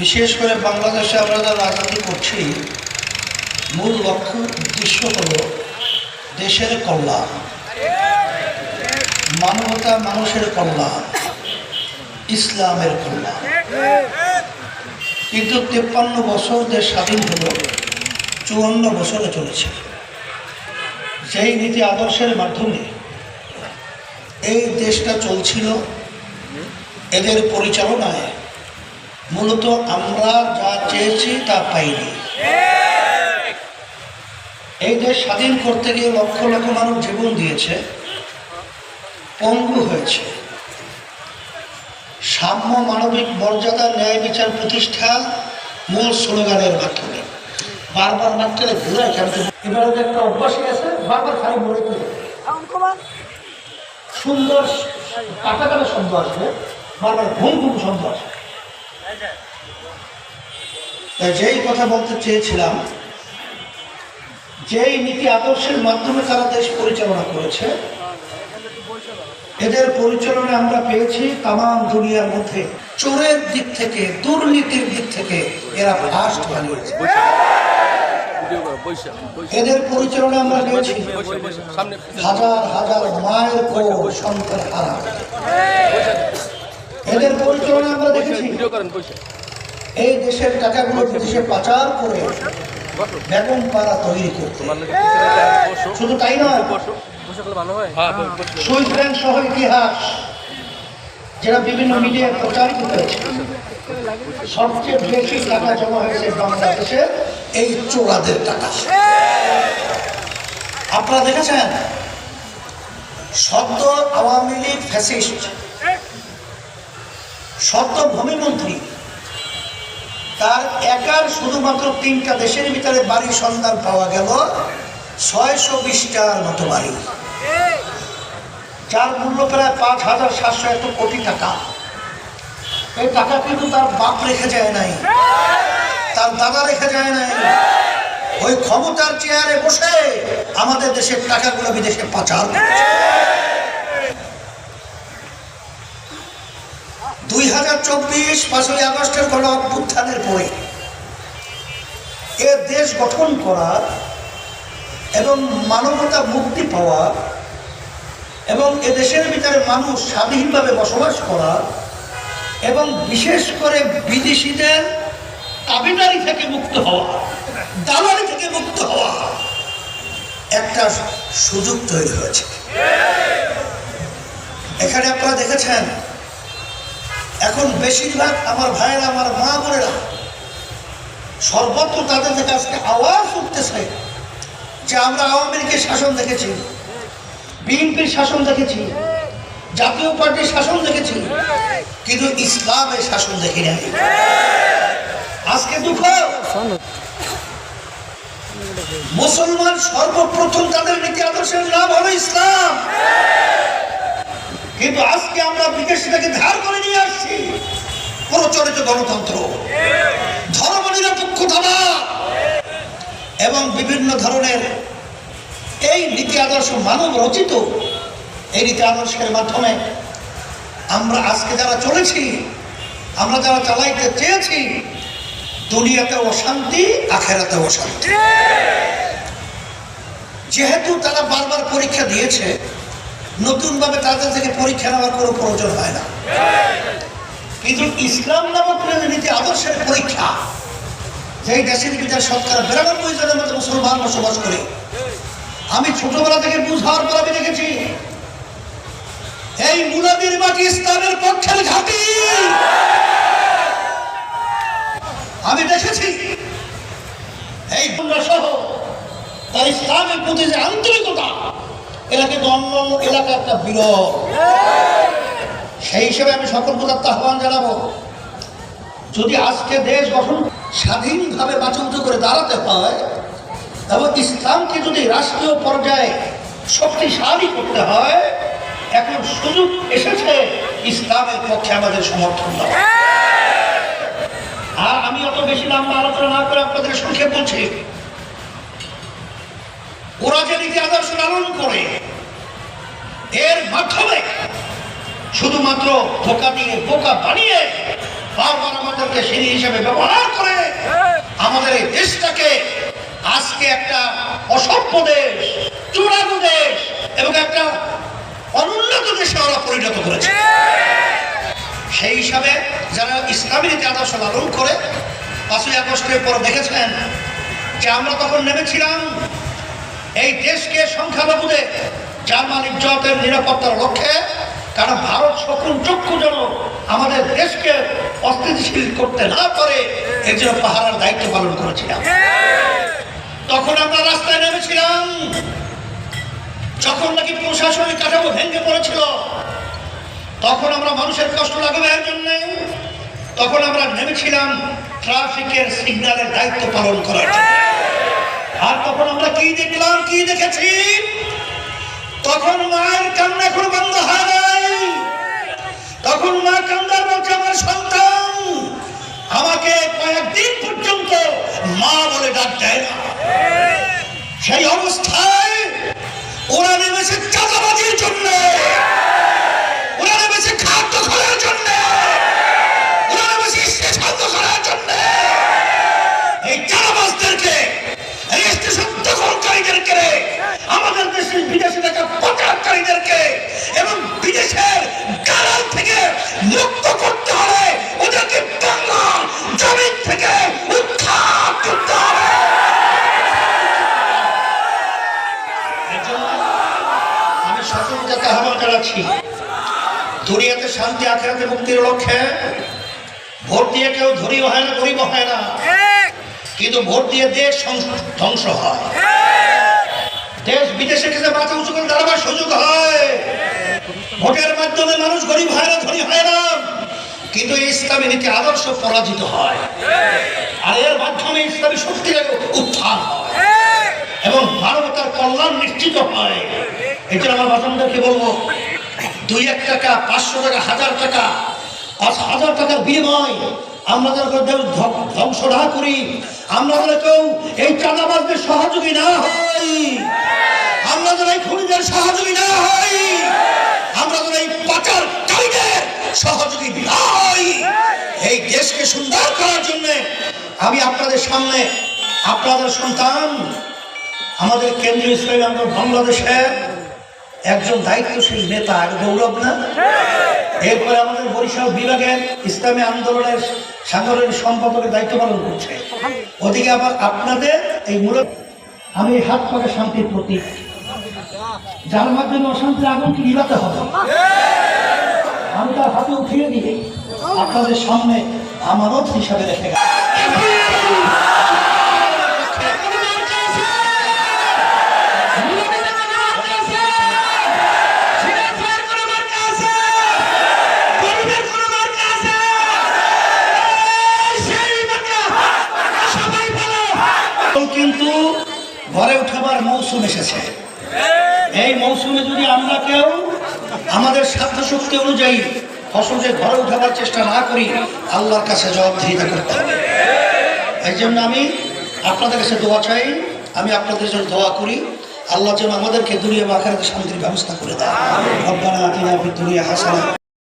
বিশেষ করে বাংলাদেশে আমরা যা রাজনীতি করছি, মূল লক্ষ্য উদ্দেশ্য হল দেশের কল্যাণ। মানবতা মানুষের কল্যাণ, ইসলামের কল্যাণ। কিন্তু তেপ্পান্ন বছর দেশ স্বাধীন হল, চুয়ান্ন বছরে চলেছে। সেই নীতি আদর্শের মাধ্যমে এই দেশটা চলছিল এদের পরিচালনায় মূলত আমরা যা চেয়েছি তা পাইনি। এই দেশ স্বাধীন করতে গিয়ে লক্ষ লক্ষ মানুষ জীবন দিয়েছে পঙ্গু হয়েছে। সাম্য মানবিক মর্যাদা ন্যায় বিচার প্রতিষ্ঠা মূল স্লোগানের মাধ্যমে। বারবার মাত্রে ঘুরায় কেন এবারে একটা অভ্যাসই আছে বারবার খালি মনে করে সুন্দর কাটাকাটা শব্দ আসবে। বারবার ঘুম ঘুম শব্দ তাই যেই কথা বলতে চেয়েছিলাম, যেই নীতি আদর্শের মাধ্যমে তারা দেশ পরিচালনা করেছে, এদের পরিচালনা আমরা পেয়েছি তাম দুনিয়ার মধ্যে চোরের দিক থেকে, দুর্নীতির দিক থেকে এরা ফার্স্ট বানিয়েছে এদের পরিচালনা আমরা পেয়েছি হাজার হাজার মায়ের সন্তান হারা। এদের পরিচালনা আমরা দেখেছি। ভিডিও করেন পয়সা এই দেশের টাকাগুলো বিদেশে পাচার করে বেগম পাড়া তৈরি করতে। শুধু তাই নয়। বসো বসে। করলে ভালো হয়? হ্যাঁ সহ ইতিহাস যেটা বিভিন্ন মিডিয়ায় প্রচারিত হয়েছে। সবচেয়ে বেশি টাকা জমা হয়েছে বাংলাদেশে এই চোরাদের টাকা। আপনারা দেখেছেন? সদ্য আওয়ামী লীগ ফ্যাসিস্ট সদ্য ভূমিমন্ত্রী তার একার শুধুমাত্র তিনটা দেশের ভিতরে বাড়ির সন্ধান পাওয়া গেল, ছয়শো বিশটার মতো বাড়ি। যার মূল্য প্রায় পাঁচ হাজার সাতশো এত কোটি টাকা। এই টাকা কিন্তু তার বাপ রেখে যায় নাই, তার দাদা রেখে যায় নাই। ওই ক্ষমতার চেয়ারে বসে আমাদের দেশের টাকাগুলো বিদেশে পাচার। চব্বিশ, পাঁচই আগস্টের গণ অভ্যুত্থানের পরে এ দেশ গঠন করা এবং মানবতা মুক্তি পাওয়া এবং দেশের ভিতরে মানুষ স্বাধীনভাবে বসবাস করা এবং বিশেষ করে বিদেশিদের দাবিদারি থেকে মুক্ত হওয়া, দালালি থেকে মুক্ত হওয়া একটা সুযোগ তৈরি হয়েছে। এখানে আপনারা দেখেছেন এখন বেশিরভাগ আমার ভাইয়েরা, আমার মা বোনেরা সর্বত্র তাদের থেকে আজকে আওয়াজ উঠতেছে যে আমরা আওয়ামী লীগের শাসন দেখেছি, বিএনপির শাসন দেখেছি, জাতীয় পার্টির শাসন দেখেছি, কিন্তু ইসলামের শাসন দেখি নাই। আজকে দুঃখ মুসলমান সর্বপ্রথম তাদের নীতি আদর্শের নাম হলো ইসলাম। কিন্তু আজকে আমরা বিদেশ থেকে ধার করে নিয়ে আসছি। প্রচলিত গণতন্ত্র। ধর্ম নিরপেক্ষতা। এবং বিভিন্ন ধরনের এই নীতি আদর্শ মানব রচিত এই নীতি আদর্শের মাধ্যমে আমরা আজকে যারা চলেছি, আমরা যারা চালাইতে চেয়েছি দুনিয়াতে অশান্তি আখেরাতে অশান্তি। যেহেতু তারা বারবার পরীক্ষা দিয়েছে নতুনভাবে তাদের থেকে পরীক্ষা নেওয়ার কোনো প্রয়োজন হয় না। কিন্তু ইসলাম নামক নীতি আদর্শের পরীক্ষা। যেই দেশের ভিতরে শতকরা বিরানব্বই জনের মতো মুসলমান বসবাস করে। আমি ছোটবেলা থেকে বুঝার পর আমি দেখেছি, এই মুলাদির মাটি ইসলামের পক্ষের ঘাঁটি। আমি দেখেছি, এই সহ তার ইসলামের প্রতি যে আন্তরিকতা এলাকে অন্য অন্য এলাকা একটা বিরল সেই হিসেবে আমি সকল পদার্থ আহ্বান জানাব যদি আজকে দেশ গঠন স্বাধীনভাবে বাঁচুত করে দাঁড়াতে হয় এবং ইসলামকে যদি রাষ্ট্রীয় পর্যায়ে শক্তিশালী করতে হয় এখন সুযোগ এসেছে ইসলামের পক্ষে আমাদের সমর্থন দেওয়া আর আমি অত বেশি লম্বা আলোচনা না করে আপনাদের সংক্ষেপ বলছি। ওরা যে নীতি আদর্শ লালন করে শুধুমাত্র ধোকা দিয়ে বোকা বানিয়ে বারবার আমাদেরকে সিঁড়ি হিসেবে ব্যবহার করে আমাদের এই দেশটাকে আজকে একটা অসভ্য দেশ, চূড়ান্ত দেশ এবং একটা অনুন্নত দেশে ওরা পরিণত করেছে। সেই হিসাবে যারা ইসলামী নীতি আদর্শ লালন করে, পাঁচই আগস্টের পর দেখেছেন যে আমরা তখন নেমেছিলাম এই দেশকে সংখ্যালঘুদের জার্মান ইজ্জতের নিরাপত্তার লক্ষ্যে। শকুন চক্ষু যেন আমাদের দেশকে অস্থিতিশীল করতে না পারে, এর জন্য পাহারার দায়িত্ব পালন করেছিলাম। তখন আমরা রাস্তায় নেমেছিলাম। যখন নাকি প্রশাসনিক কাঠামো ভেঙে পড়েছিল, তখন আমরা মানুষের কষ্ট লাগবে এর জন্য। তখন আমরা নেমেছিলাম ট্রাফিকের সিগন্যালের দায়িত্ব পালন করার জন্য। আর তখন আমরা কি দেখলাম, কি দেখেছি? তখন মায়ের কান্না এখন বন্ধ হয় তখন মা কান্দার শান্তি আখেরাতে মুক্তির লক্ষ্যে ভোট দিয়ে কেউ ধরিও হয় না গরিব হয় না। কিন্তু ভোট দিয়ে দেশ ধ্বংস হয়। দেশ বিদেশে ক্ষেত্রে মাথা উঁচু করে দাঁড়াবার সুযোগ হয়। ভোটের মাধ্যমে মানুষ গরিব হয় না ধনী হয় না। কিন্তু এই ইসলামী নীতি আদর্শ পরাজিত হয়। আর এর মাধ্যমে ইসলামী শক্তির উত্থান হয়। এবং মানবতার কল্যাণ নিশ্চিত হয়। এটা আমার বাসনদেরকে বলব দুই এক টাকা, পাঁচশো টাকা, হাজার টাকা। পাঁচ হাজার টাকার বিনিময় আমরা যেন কেউ ধ্বংস না করি, আমরা যেন কেউ এই চাঁদাবাজদের সহযোগী না হই। আমরা যেন এই খুনিদের সহযোগী না হই। আমরা যেন এই পাচারকারীদের সহযোগী না হই। এই দেশকে সুন্দর করার জন্য আমি আপনাদের সামনে, আপনাদের সন্তান, আমাদের কেন্দ্রীয় ইসলামী আন্দোলন বাংলাদেশের একজন দায়িত্বশীল নেতা আর গৌরব না? এরপরে আমাদের বরিশাল বিভাগের ইসলামী আন্দোলনের সাধারণ সম্পাদকের দায়িত্ব পালন করছে। ওদিকে আবার আপনাদের এই মূল আমি হাত পাকে শান্তির প্রতীক। যার মাধ্যমে অশান্তির আগুনকে নিভাতে হবে। আমি তার হাতে উঠিয়ে দিয়ে আপনাদের সামনে আমানত হিসাবে রেখে গেলাম। মৌসুম এসেছে। এই মৌসুমে যদি আমরা কেউ আমাদের সাধ্য শক্তি অনুযায়ী ফসলকে ঘরে উঠাবার চেষ্টা না করি, আল্লাহর কাছে জবাবদিহিতা করতে হবে। এই জন্য আমি আপনাদের কাছে দোয়া চাই, আমি আপনাদের জন্য দোয়া করি, আল্লাহ যেন আমাদেরকে দুনিয়া মাখার শান্তির ব্যবস্থা করে দেয়। রব্বানা দুনিয়া হাসানা।